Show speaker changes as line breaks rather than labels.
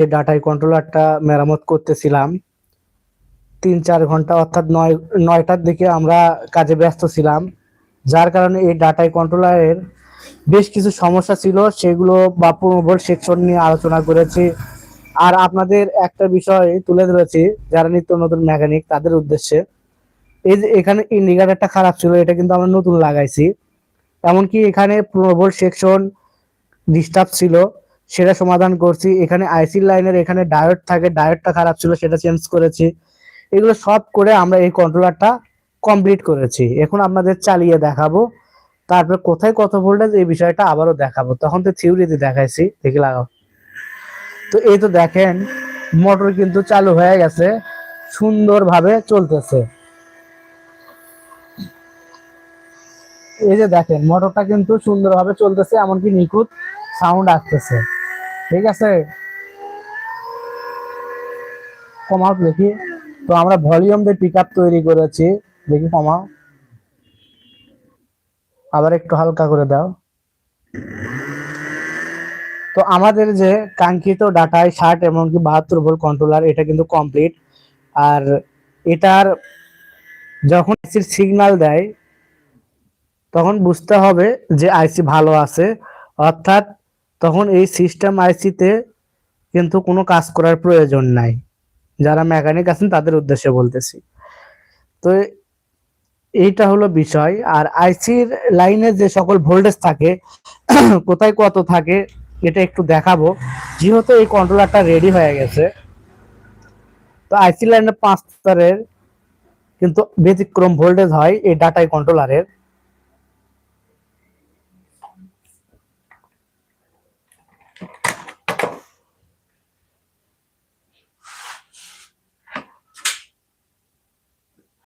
এই ডাটাই কন্ট্রোলারটা মেরামত করতেছিলাম। তিন চার ঘণ্টা অর্থাৎ নয়, নয়টার দিকে আমরা কাজে ব্যস্ত ছিলাম। যার কারণে এই ডাটাই কন্ট্রোলারের বেশ কিছু সমস্যা ছিল, সেগুলো বা পূর্ববর্তী সেকশন নিয়ে আলোচনা করেছি। আর আপনাদের একটা বিষয় তুলে ধরেছি, যারা নিত্য নতুন মেকানিক তাদের উদ্দেশ্যে। এই যে এখানে ইন্ডিকেটারটা খারাপ ছিল, এটা কিন্তু আমরা নতুন লাগাইছি। এমনকি এখানে পূর্ববর্তী সেকশন ডিস্টার্ব ছিল। সেটা সমাধান করছি। এখানে আইসি লাইনের এখানে ডায়োড থাকে ডায়োডটা খারাপ ছিল, সেটা চেঞ্জ করেছি। এগুলো সব করে আমরা এই কন্ট্রোলারটা কমপ্লিট করেছি। এখন আপনাদের চালিয়ে দেখাবো। তারপর কোথায় কত ভোল্টেজ এই বিষয়টা আবারও দেখাবো। তখন তো থিওরিতে দেখাইছি, দেখে লাগাও। তো এই তো দেখেন মোটর কিন্তু চালু হয়ে গেছে। সুন্দরভাবে চলতেছে। এই যে দেখেন মোটরটা কিন্তু সুন্দরভাবে চলতেছে, এমনকি নিখুঁত সাউন্ড আসতেছে। ঠিক আছে? কমাও দেখি। তো আমরা ভলিউম দিয়ে পিক তৈরি করেছি। দেখি কমাও। আবার একটু হালকা করে দাও। তো আমাদের যে কাঙ্ক্ষিত ডাটায় ষাট এমনকি বাহাত্তর ভোল্ট কন্ট্রোলার এটা কিন্তু কমপ্লিট আর এটার যখন সিগন্যাল দেয়, তখন বুঝতে হবে যে আইসি ভালো আছে। অর্থাৎ তখন এই সিস্টেম আইসিতে কিন্তু কোনো কাজ করার প্রয়োজন নাই। যারা মেকানিক আছেন তাদের উদ্দেশ্যে বলতেছি। তো এইটা হলো বিষয়। আর আইসির লাইনে যে সকল ভোল্টেজ থাকে, কোথায় কত থাকে, এটা একটু দেখাবো। যেহেতু এই কন্ট্রোলারটা রেডি হয়ে গেছে, তো আইসি লাইনে পাঁচ স্তরের কিন্তু ব্যতিক্রম ভোল্টেজ হয় এই ডাটাই কন্ট্রোলারের